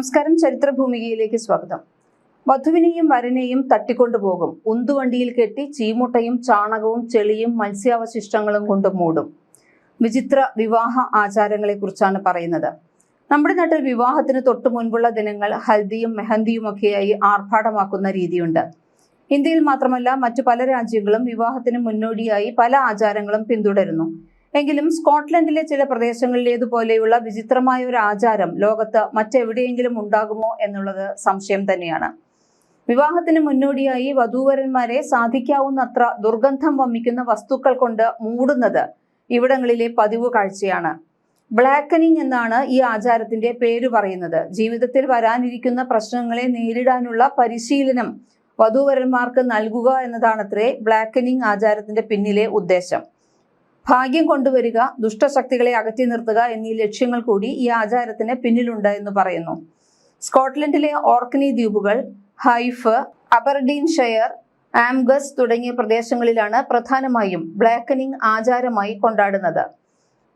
നമസ്കാരം ചരിത്രഭൂമികയിലേക്ക് സ്വാഗതം. വധുവിനെയും വരനെയും തട്ടിക്കൊണ്ടുപോകും. ഉന്തുവണ്ടിയിൽ കെട്ടി ചീമുട്ടയും ചാണകവും ചെളിയും മത്സ്യാവശിഷ്ടങ്ങളും കൊണ്ട് മൂടും. വിചിത്ര വിവാഹ ആചാരങ്ങളെ കുറിച്ചാണ് പറയുന്നത്. നമ്മുടെ നാട്ടിൽ വിവാഹത്തിന് തൊട്ടു മുൻപുള്ള ദിനങ്ങൾ ഹൽദിയും മെഹന്തിയും ഒക്കെയായി ആർഭാടമാക്കുന്ന രീതിയുണ്ട്. ഇന്ത്യയിൽ മാത്രമല്ല മറ്റു പല രാജ്യങ്ങളും വിവാഹത്തിന് മുന്നോടിയായി പല ആചാരങ്ങളും പിന്തുടരുന്നു. എങ്കിലും സ്കോട്ട്ലൻഡിലെ ചില പ്രദേശങ്ങളിലേതുപോലെയുള്ള വിചിത്രമായ ഒരു ആചാരം ലോകത്ത് മറ്റെവിടെയെങ്കിലും ഉണ്ടാകുമോ എന്നുള്ളത് സംശയം തന്നെയാണ്. വിവാഹത്തിന് മുന്നോടിയായി വധൂവരന്മാരെ സാധിക്കാവുന്നത്ര ദുർഗന്ധം വമിക്കുന്ന വസ്തുക്കൾ കൊണ്ട് മൂടുന്നത് ഇവിടങ്ങളിലെ പതിവ് കാഴ്ചയാണ്. ബ്ലാക്കനിങ് എന്നാണ് ഈ ആചാരത്തിന്റെ പേര് പറയുന്നത്. ജീവിതത്തിൽ വരാനിരിക്കുന്ന പ്രശ്നങ്ങളെ നേരിടാനുള്ള പരിശീലനം വധൂവരന്മാർക്ക് നൽകുക എന്നതാണത്രേ ബ്ലാക്കനിങ് ആചാരത്തിന്റെ പിന്നിലെ ഉദ്ദേശം. ഭാഗ്യം കൊണ്ടുവരിക ദുഷ്ടശക്തികളെ അകറ്റി നിർത്തുക എന്നീ ലക്ഷ്യങ്ങൾ കൂടി ഈ ആചാരത്തിന് പിന്നിലുണ്ട് എന്ന് പറയുന്നു. സ്കോട്ട്ലൻഡിലെ ഓർക്കനി ദ്വീപുകൾ ഹൈഫ് അബർഡീൻഷെയർ ആംഗസ് തുടങ്ങിയ പ്രദേശങ്ങളിലാണ് പ്രധാനമായും ബ്ലാക്കനിങ് ആചാരമായി കൊണ്ടാടുന്നത്.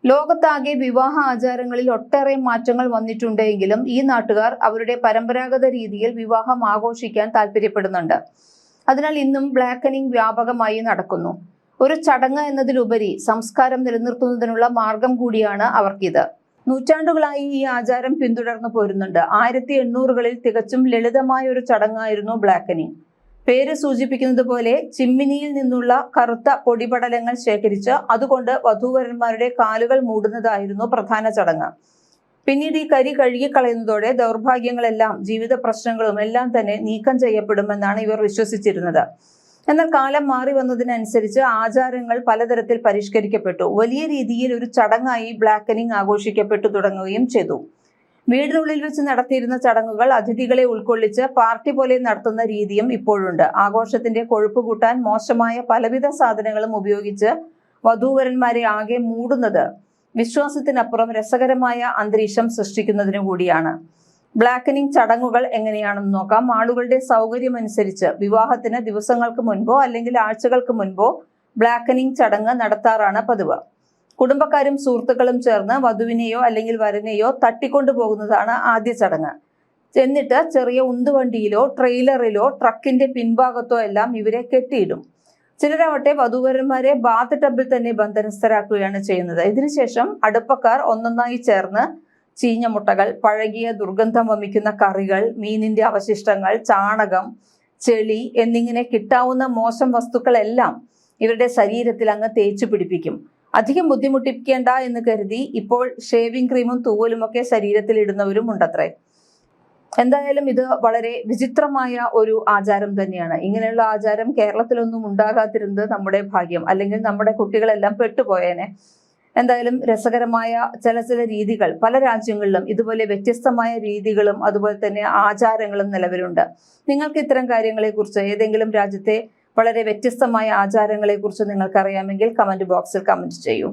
ലോകത്താകെ വിവാഹ ആചാരങ്ങളിൽ ഒട്ടേറെ മാറ്റങ്ങൾ വന്നിട്ടുണ്ടെങ്കിലും ഈ നാട്ടുകാർ അവരുടെ പരമ്പരാഗത രീതിയിൽ വിവാഹം ആഘോഷിക്കാൻ താല്പര്യപ്പെടുന്നുണ്ട്. അതിനാൽ ഇന്നും ബ്ലാക്കനിങ് വ്യാപകമായി നടക്കുന്നു. ഒരു ചടങ്ങ് എന്നതിലുപരി സംസ്കാരം നിലനിർത്തുന്നതിനുള്ള മാർഗം കൂടിയാണ് അവർക്കിത്. നൂറ്റാണ്ടുകളായി ഈ ആചാരം പിന്തുടർന്നു പോരുന്നുണ്ട്. ആയിരത്തി എണ്ണൂറുകളിൽ തികച്ചും ലളിതമായ ഒരു ചടങ്ങായിരുന്നു ബ്ലാക്കനിങ് പേര് സൂചിപ്പിക്കുന്നത് പോലെ ചിമ്മിനിയിൽ നിന്നുള്ള കറുത്ത പൊടിപടലങ്ങൾ ശേഖരിച്ച് അതുകൊണ്ട് വധൂവരന്മാരുടെ കാലുകൾ മൂടുന്നതായിരുന്നു പ്രധാന ചടങ്ങ്. പിന്നീട് ഈ കരി കഴുകിക്കളയുന്നതോടെ ദൗർഭാഗ്യങ്ങളെല്ലാം ജീവിത പ്രശ്നങ്ങളും എല്ലാം തന്നെ നീക്കം ചെയ്യപ്പെടുമെന്നാണ് ഇവർ വിശ്വസിച്ചിരുന്നത്. എന്നാൽ കാലം മാറി വന്നതിനനുസരിച്ച് ആചാരങ്ങൾ പലതരത്തിൽ പരിഷ്കരിക്കപ്പെട്ടു. വലിയ രീതിയിൽ ഒരു ചടങ്ങായി ബ്ലാക്കനിങ് ആഘോഷിക്കപ്പെട്ടു തുടങ്ങുകയും ചെയ്തു. വീടിനുള്ളിൽ വെച്ച് നടത്തിയിരുന്ന ചടങ്ങുകൾ അതിഥികളെ ഉൾക്കൊള്ളിച്ച് പാർട്ടി പോലെ നടത്തുന്ന രീതിയും ഇപ്പോഴുണ്ട്. ആഘോഷത്തിന്റെ കൊഴുപ്പ് കൂട്ടാൻ മോശമായ പലവിധ സാധനങ്ങളും ഉപയോഗിച്ച് വധൂവരന്മാരെ ആകെ മൂടുന്നത് വിശ്വാസത്തിനപ്പുറം രസകരമായ അന്തരീക്ഷം സൃഷ്ടിക്കുന്നതിനു കൂടിയാണ്. ബ്ലാക്കനിങ് ചടങ്ങുകൾ എങ്ങനെയാണെന്ന് നോക്കാം. ആളുകളുടെ സൗകര്യമനുസരിച്ച് വിവാഹത്തിന് ദിവസങ്ങൾക്ക് മുൻപോ അല്ലെങ്കിൽ ആഴ്ചകൾക്ക് മുൻപോ ബ്ലാക്കനിങ് ചടങ്ങ് നടത്താറാണ് പതിവ്. കുടുംബക്കാരും സുഹൃത്തുക്കളും ചേർന്ന് വധുവിനെയോ അല്ലെങ്കിൽ വരനെയോ തട്ടിക്കൊണ്ടുപോകുന്നതാണ് ആദ്യ ചടങ്ങ്. എന്നിട്ട് ചെറിയ ഉന്തുവണ്ടിയിലോ ട്രെയിലറിലോ ട്രക്കിന്റെ പിൻഭാഗത്തോ എല്ലാം ഇവരെ കെട്ടിയിടും. ചിലരാവട്ടെ വധുവരന്മാരെ ബാത്ത് ടബിൽ തന്നെ ബന്ധനസ്ഥരാക്കുകയാണ് ചെയ്യുന്നത്. ഇതിനുശേഷം അടുപ്പക്കാർ ഒന്നൊന്നായി ചേർന്ന് ചീഞ്ഞ മുട്ടകൾ പഴകിയ ദുർഗന്ധം വമിക്കുന്ന കറികൾ മീനിന്റെ അവശിഷ്ടങ്ങൾ ചാണകം ചെളി എന്നിങ്ങനെ കിട്ടാവുന്ന മോശം വസ്തുക്കളെല്ലാം ഇവരുടെ ശരീരത്തിൽ അങ്ങ് തേച്ചു പിടിപ്പിക്കും. അധികം ബുദ്ധിമുട്ടിപ്പിക്കേണ്ട എന്ന് കരുതി ഇപ്പോൾ ഷേവിംഗ് ക്രീമും തൂവലും ഒക്കെ ശരീരത്തിൽ ഇടുന്നവരും ഉണ്ടത്രേ. എന്തായാലും ഇത് വളരെ വിചിത്രമായ ഒരു ആചാരം തന്നെയാണ്. ഇങ്ങനെയുള്ള ആചാരം കേരളത്തിലൊന്നും ഉണ്ടാകാതിരുന്നത് നമ്മുടെ ഭാഗ്യം. അല്ലെങ്കിൽ നമ്മുടെ കുട്ടികളെല്ലാം പെട്ടുപോയേനെ. എന്തായാലും രസകരമായ ചില ചില രീതികൾ പല രാജ്യങ്ങളിലും ഇതുപോലെ വ്യത്യസ്തമായ രീതികളും അതുപോലെ തന്നെ ആചാരങ്ങളും നിലവിലുണ്ട്. നിങ്ങൾക്ക് ഇത്തരം കാര്യങ്ങളെക്കുറിച്ച് ഏതെങ്കിലും രാജ്യത്തെ വളരെ വ്യത്യസ്തമായ ആചാരങ്ങളെക്കുറിച്ച് നിങ്ങൾക്കറിയാമെങ്കിൽ കമന്റ് ബോക്സിൽ കമന്റ് ചെയ്യൂ.